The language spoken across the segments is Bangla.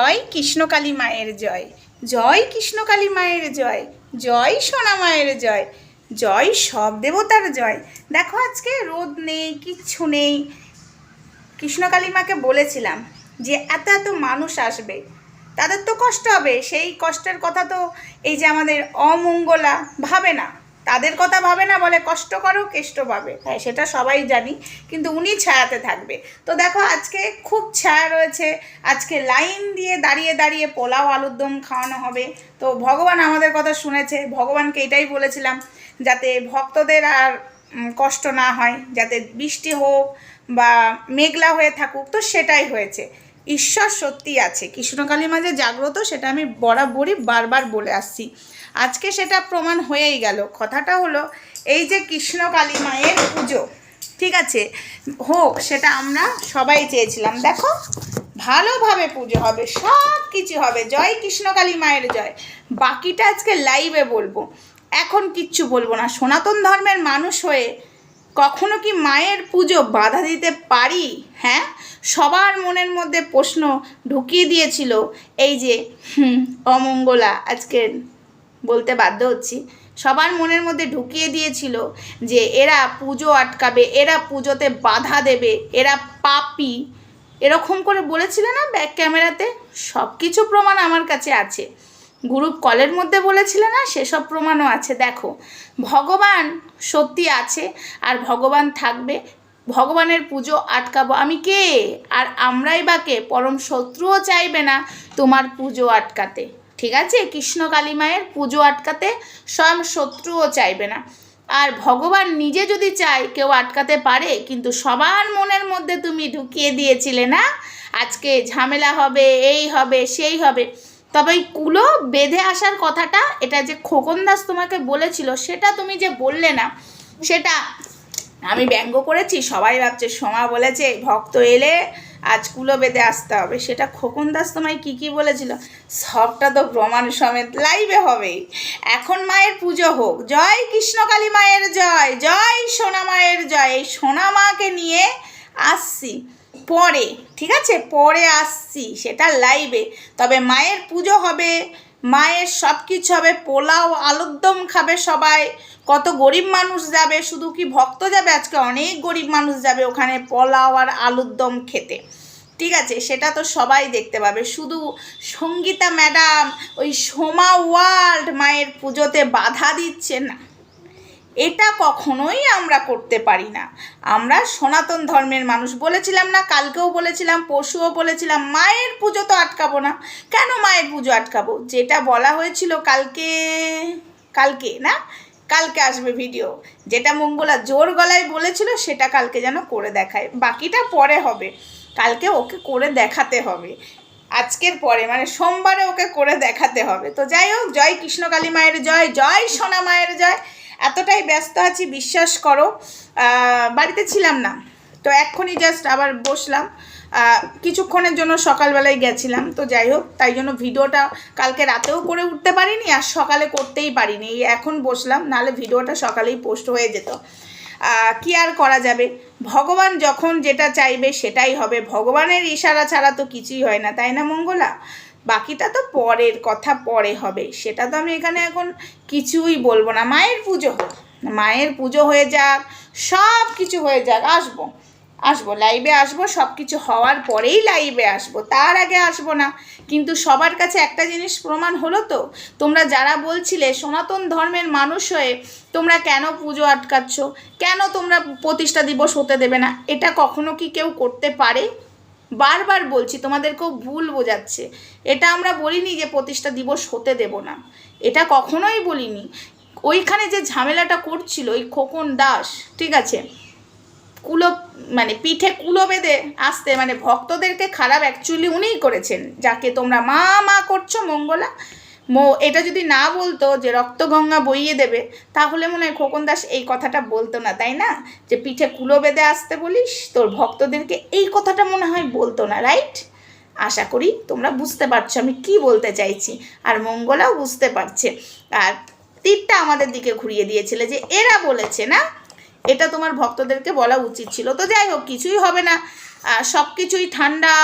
জয় কৃষ্ণকালী মায়ের জয় জয় কৃষ্ণকালী মায়ের জয় জয় সোনা মায়ের জয় জয় সব দেবতার জয়। দেখো আজকে রোদ নেই, কিচ্ছু নেই। কৃষ্ণকালী মাকে বলেছিলাম যে এত এত মানুষ আসবে, তাদের তো কষ্ট হবে। সেই কষ্টের কথা তো এই যে আমাদের অমঙ্গলা ভাবে না। তাদের কথা ভাবে না বলে কষ্ট করো, কেষ্ট পাবে। হ্যাঁ সেটা সবাই জানি, কিন্তু উনি ছায়াতে থাকবে। তো দেখো, আজকে খুব ছায়া রয়েছে। আজকে লাইন দিয়ে দাঁড়িয়ে দাঁড়িয়ে পোলাও আলুর দম খাওয়ানো হবে। তো ভগবান আমাদের কথা শুনেছে। ভগবানকে এটাই বলেছিলাম, যাতে ভক্তদের আর কষ্ট না হয়, যাতে বৃষ্টি হোক বা মেঘলা হয়ে থাকুক, তো সেটাই হয়েছে। ঈশ্বর সত্যি আছে। কৃষ্ণকালী মাঝে জাগ্রত, সেটা আমি বরাবরই বারবার বলে আসছি। আজকে সেটা প্রমাণ হয়েই গেল। কথাটা হলো এই যে কৃষ্ণ কালী মায়ের পুজো ঠিক আছে? হোক সেটা আমরা সবাই চেয়েছিলাম। দেখো ভালোভাবে পুজো হবে সব কিছু হবে। জয় কৃষ্ণ কালী মায়ের জয়। বাকিটা আজকে লাইভে বলব। এখন কিচ্ছু বলব না। সনাতন ধর্মের মানুষ হয়ে কখনো কি মায়ের পুজো বাধা দিতে পারি? হ্যাঁ? সবার মনের মধ্যে প্রশ্ন ঢুকিয়ে দিয়েছিল এই যে হুম, অমঙ্গলা আজকে বলতে বাধ্য হচ্ছি। সবার মনের মধ্যে ঢুকিয়ে দিয়েছিল যে এরা পুজো আটকাবে, এরা পুজোতে বাধা দেবে, এরা পাপি। এরকম করে বলেছিলে না ব্যাক ক্যামেরাতে সব কিছু প্রমাণ আমার কাছে আছে। গ্রুপ কলের মধ্যে বলেছিলে না? সেসব প্রমাণও আছে। দেখো, ভগবান সত্যি আছে আর ভগবান থাকবে। ভগবানের পুজো আটকাবো। আমি কে? আর আমরাই বা কে? পরম শত্রুও চাইবে না তোমার পুজো আটকাতে। ঠিক আছে? কৃষ্ণ কালী মায়ের পুজো আটকাতে স্বয়ং শত্রুও চাইবে না। আর ভগবান নিজে যদি চায় কেউ আটকাতে পারে, কিন্তু সবার মনের মধ্যে তুমি ঢুকিয়ে দিয়েছিলে না? আজকে ঝামেলা হবে, এই হবে, সেই হবে। তবে এই কুলো বেঁধে আসার কথাটা, এটা যে খোকন দাস তোমাকে বলেছিল, সেটা তুমি যে বললে না, সেটা আমি ব্যঙ্গ করেছি, সবাই ভাবছে সোমা বলেছে, ভক্ত এলে আজ কুলো বেঁধে আসতে হবে। সেটা খোকন দাস তোমায় কী কী বলেছিল? সবটা তো প্রমাণ সমেত লাইভে হবেই। এখন মায়ের পুজো হোক। জয় কৃষ্ণকালী মায়ের জয় জয় সোনা মায়ের জয়। এই সোনা মাকে নিয়ে আসছি। পরে, ঠিক আছে? পরে আসছি। সেটা লাইভে। তবে মায়ের পুজো হবে মায়ের সব কিছু হবে, পোলাও, আলুর দম খাবে সবাই। কত গরিব মানুষ যাবে, শুধু কি ভক্ত যাবে? আজকে অনেক গরিব মানুষ যাবে ওখানে পোলাও আর আলুরদম খেতে। ঠিক আছে, সেটা তো সবাই দেখতে পাবে। শুধু সঙ্গীতা ম্যাডাম ওই সোমা ওয়ার্ল্ড মায়ের পুজোতে বাধা দিচ্ছে না। এটা কখনোই আমরা করতে পারি না। আমরা সনাতন ধর্মের মানুষ। বলেছিলাম না, কালকেও বলেছিলাম পশুও বলেছিলাম, মায়ের পুজো তো আটকাবো না। কেন মায়ের পুজো আটকাবো? যেটা বলা হয়েছিল কালকে কালকে না? কালকে আসবে ভিডিও যেটা মঙ্গলা জোর গলায় বলেছিল, সেটা কালকে যেন করে দেখায়। বাকিটা পরে হবে। কালকে ওকে করে দেখাতে হবে। আজকের পরে মানে সোমবারে ওকে করে দেখাতে হবে। তো যাই হোক, জয় কৃষ্ণকালী মায়ের জয় জয় সোনা মায়ের জয়। এতটাই ব্যস্ত আছি, বিশ্বাস করো। বাড়িতে ছিলাম না। তো এক্ষুনি জাস্ট আবার বসলাম। কিছুক্ষণের জন্য সকালবেলায় গেছিলাম। তো যাই হোক, তাই জন্য ভিডিওটা কালকে রাতেও করে উঠতে পারিনি আর সকালে করতেই পারিনি। এখন বসলাম, নাহলে ভিডিওটা সকালেই পোস্ট হয়ে যেত। কি আর করা যাবে? ভগবান যখন যেটা চাইবে সেটাই হবে। ভগবানের ইশারা ছাড়া তো কিছুই হয় না, তাই না মঙ্গলা? বাকিটা তো পরের কথা, পরে হবে। সেটা তো আমি এখানে এখন কিছুই বলব না। মায়ের পুজো হোক, মায়ের পুজো হয়ে যাক, সব কিছু হয়ে যাক, আসব। আসব লাইভে আসব, সব কিছু হওয়ার পরেই লাইভে আসব। তার আগে আসব না। কিন্তু সবার কাছে একটা জিনিস প্রমাণ হলো তো? তোমরা যারা বলছিলে সনাতন ধর্মের মানুষ হয়ে তোমরা কেন পুজো আটকাচ্ছ? কেন তোমরা প্রতিষ্ঠা দিবস হতে দেবে না? এটা কখনো কি কেউ করতে পারে? বারবার বলছি, তোমাদেরকেও ভুল বোঝাচ্ছে। এটা আমরা বলিনি যে প্রতিষ্ঠা দিবস হতে দেব না। এটা কখনোই বলিনি। ওইখানে যে ঝামেলাটা করছিল, ওই খোকন দাস, ঠিক আছে? কুলো মানে পিঠে কুলো বেঁধে আসতে মানে ভক্তদেরকে খারাপ অ্যাকচুয়ালি উনিই করেছেন, যাকে তোমরা মা মা করছ মঙ্গলা। এটা যদি না বলতো যে রক্তগঙ্গা বইয়ে দেবে, তাহলে মনে হয় খোকন দাস এই কথাটা বলতো না, তাই না? যে পিঠে কুলো বেঁধে আসতে বলিস, তোর ভক্তদেরকে এই কথাটা মনে হয় বলতো না, রাইট? আশা করি তোমরা বুঝতে পারছ, আমি কি বলতে চাইছি। আর মঙ্গলাও বুঝতে পারছে। আর তীরটা আমাদের দিকে ঘুরিয়ে দিয়েছিলে যে এরা বলেছে, না? এটা তোমার ভক্তদেরকে বলা উচিত ছিল। তো যাই হোক, কিছুই হবে না। সব কিছুই ঠান্ডা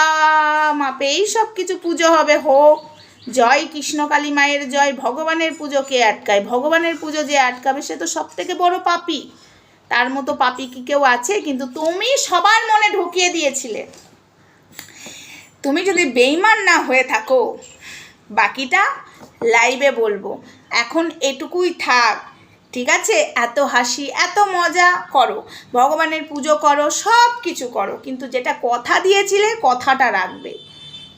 মাপেই সব কিছু পুজো হবে, হোক। জয় কৃষ্ণকালী মায়ের জয়, ভগবানের পুজো কে আটকায়? ভগবানের পুজো যে আটকাবে, সে তো সব থেকে বড় পাপি। তার মতো পাপি কি কেউ আছে? কিন্তু তুমি সবার মনে ঢুকিয়ে দিয়েছিলে। তুমি যদি বেইমান না হয়ে থাকো, বাকিটা লাইভে বলব। এখন এটুকুই থাক, ঠিক আছে? এত হাসি, এত মজা করো। ভগবানের পুজো করো সব কিছু করো। কিন্তু যেটা কথা দিয়েছিলে, কথাটা রাখবে।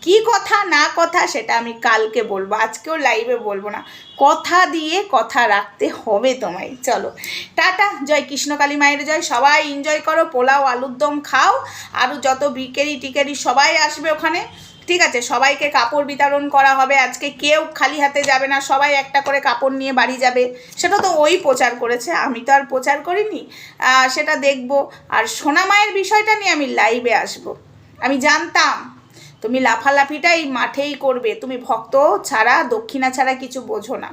কি কথা, না কথা সেটা আমি কালকে বলব, আজকেও লাইভে বলব না। কথা দিয়ে কথা রাখতে হবে তোমায়। চলো। টাটা। জয় কৃষ্ণকালী মায়ের জয়। সবাই এনজয় করো, পোলাও, আলুর দম খাও। আরও যত বিকেরি টিকেরি সবাই আসবে ওখানে। ঠিক আছে, সবাইকে কাপড় বিতরণ করা হবে। আজকে কেউ খালি হাতে যাবে না। সবাই একটা করে কাপড় নিয়ে বাড়ি যাবে। সেটা তো ওই প্রচার করেছে। আমি তো আর প্রচার করিনি। সেটা দেখব। আর সোনা মায়ের বিষয়টা নিয়ে আমি লাইভে আসব। আমি জানতাম। তুমি লাফালাফিটা এই মাঠেই করবে। তুমি ভক্ত ছাড়া, দক্ষিণা ছাড়া কিছু বোঝো না।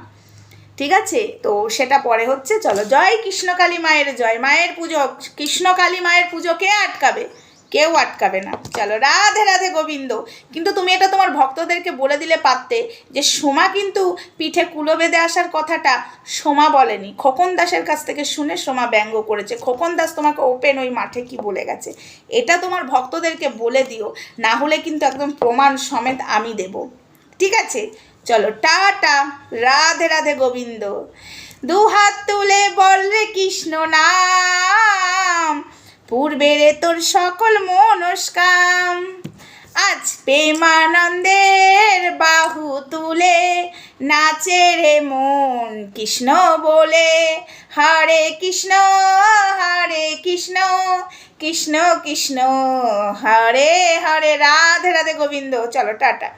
ঠিক আছে? তো সেটা পরে হচ্ছে। চলো, জয় কৃষ্ণকালী মায়ের, জয় মায়ের পুজো। কৃষ্ণকালী মায়ের পুজো কে আটকাবে? কেউ আটকাবে না। চলো, রাধে রাধে গোবিন্দ। কিন্তু তুমি এটা তোমার ভক্তদেরকে বলে দিলে পারতে যে সোমা কিন্তু পিঠে কুলো বেঁধে আসার কথাটা সোমা বলেনি। খোকন দাসের কাছ থেকে শুনে সোমা ব্যঙ্গ করেছে। খোকন দাস তোমাকে ওপেন ওই মাঠে কি বলে গেছে? এটা তোমার ভক্তদেরকে বলে দিও, না হলে কিন্তু একদম প্রমাণ সমেত আমি দেব। ঠিক আছে? চলো, টাটা, রাধে রাধে গোবিন্দ। দু হাত তুলে বল রে কৃষ্ণ নাম। পূর্বেরে তোর সকল মনস্কাম। আজ প্রেমানন্দের বাহু তুলে নাচে রে মন কৃষ্ণ বলে। হরে কৃষ্ণ হরে কৃষ্ণ কৃষ্ণ কৃষ্ণ, হরে হরে, রাধে রাধে গোবিন্দ, চলো টাটা।